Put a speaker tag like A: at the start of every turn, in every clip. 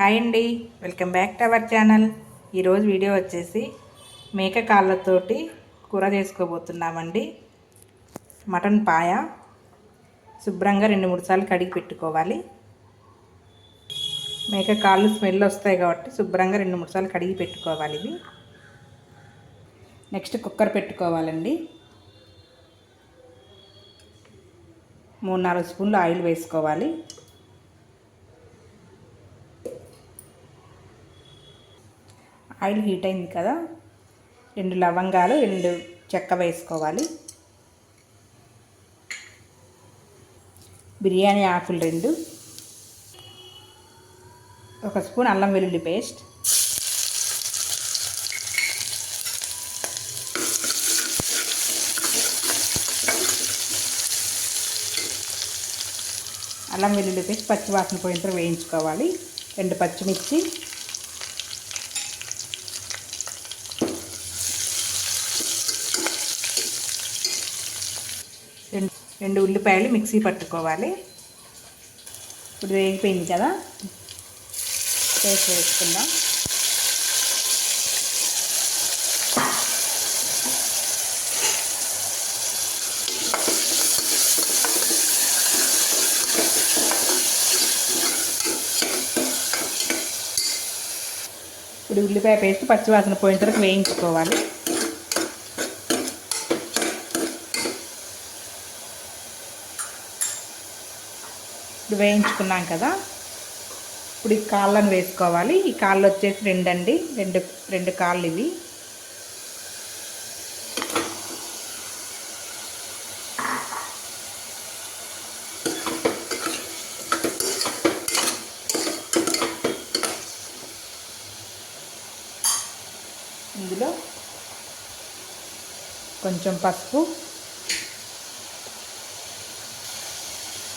A: Hi అండి welcome back to our channel. ఈరోజు video వచ్చేసి మేక కాళ్ళతోటి కూర చేసుకోబోతున్నామండి. మటన్ పాయ శుభ్రంగా రెండు మూడు సార్లు కడిగి పెట్టుకోవాలి. మేక కాళ్ళు స్మెల్ వస్తాయి కాబట్టి శుభ్రంగా రెండు మూడు సార్లు కడిగి పెట్టుకోవాలి ఇవి. నెక్స్ట్ కుక్కర్ పెట్టుకోవాలండి. మూడు నాలుగు స్పూన్లు ఆయిల్ వేసుకోవాలి. ఆయిల్ హీట్ అయింది కదా. రెండు లవంగాలు రెండు చెక్క వేసుకోవాలి. బిర్యానీ ఆకులు రెండు. ఒక స్పూన్ అల్లం వెల్లుల్లి పేస్ట్. అల్లం వెల్లుల్లి పేస్ట్ పచ్చి వాసన పోయిన వేయించుకోవాలి. రెండు పచ్చిమిర్చి రెండు రెండు ఉల్లిపాయలు మిక్సీ పట్టుకోవాలి. ఇప్పుడు వేగిపోయింది కదా? పేస్ట్ వేసుకుందాం. ఇప్పుడు ఉల్లిపాయ పేస్ట్ పచ్చివాసన పోయిన తర్వాత వేయించుకోవాలి. ఇప్పుడు వేయించుకున్నాం కదా. ఇప్పుడు ఈ కాళ్ళను వేసుకోవాలి. ఈ కాళ్ళు వచ్చేసి రెండండి. రెండు రెండు కాళ్ళు ఇవి. ఇందులో కొంచెం పసుపు.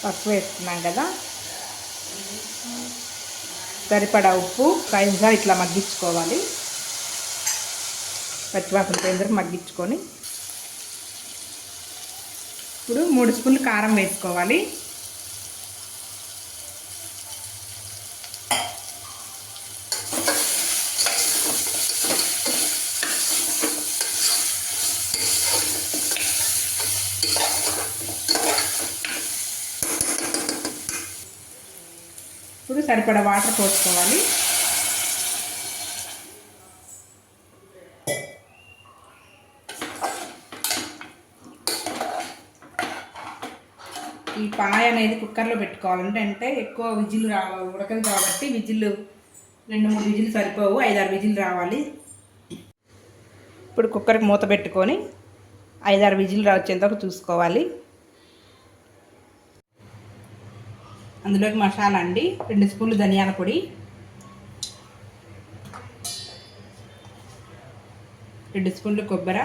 A: పసుపు వేసుకున్నాం కదా. సరిపడా ఉప్పు పైగా ఇట్లా మగ్గించుకోవాలి. పచ్చివాసన పోయిన మగ్గించుకొని. ఇప్పుడు మూడు స్పూన్లు కారం వేసుకోవాలి. ఇప్పుడు సరిపడా వాటర్ పోసుకోవాలి. ఈ పాయ అనేది కుక్కర్లో పెట్టుకోవాలంటే అంటే ఎక్కువ విజిల్ రావాలి ఉడకదు కాబట్టి విజిల్ రెండు మూడు విజిల్ సరిపోవు ఐదారు విజిల్ రావాలి. ఇప్పుడు కుక్కర్కి మూత పెట్టుకొని ఐదారు విజిల్ వచ్చేంత చూసుకోవాలి. అందులోకి మసాలా అండి రెండు స్పూన్లు ధనియాల పొడి రెండు స్పూన్లు కొబ్బరి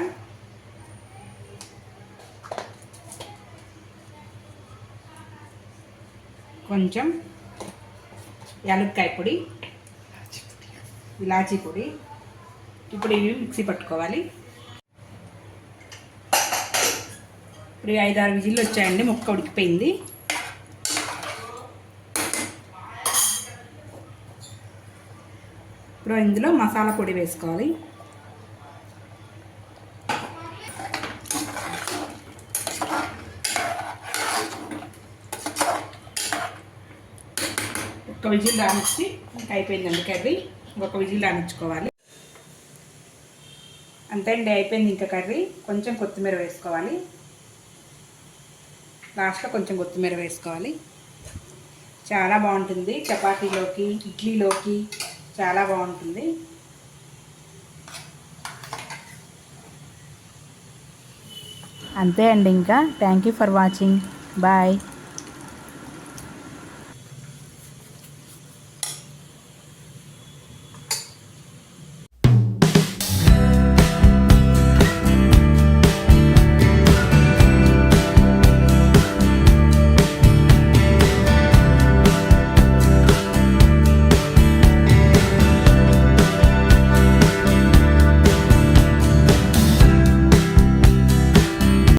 A: కొంచెం యాలక్కాయ పొడి ఇలాచీ పొడి. ఇప్పుడు ఇవి మిక్సీ పట్టుకోవాలి. ఇప్పుడు ఐదు ఆరు విజిల్లు వచ్చాయండి ముక్క ఉడికిపోయింది. ఇప్పుడు ఇందులో మసాలా పొడి వేసుకోవాలి. ఒక విజిల్ రానిచ్చి అయిపోయిందండి కర్రీ. ఒక విజిల్ రానిచ్చుకోవాలి. అంతే అండి అయిపోయింది ఇంకా కర్రీ. కొంచెం కొత్తిమీర వేసుకోవాలి. లాస్ట్లో కొంచెం కొత్తిమీర వేసుకోవాలి. చాలా బాగుంటుంది చపాతీలోకి ఇడ్లీలోకి. చాలా బాగుంటుంది. అంతే అండి ఇంకా. Thank you for watching bye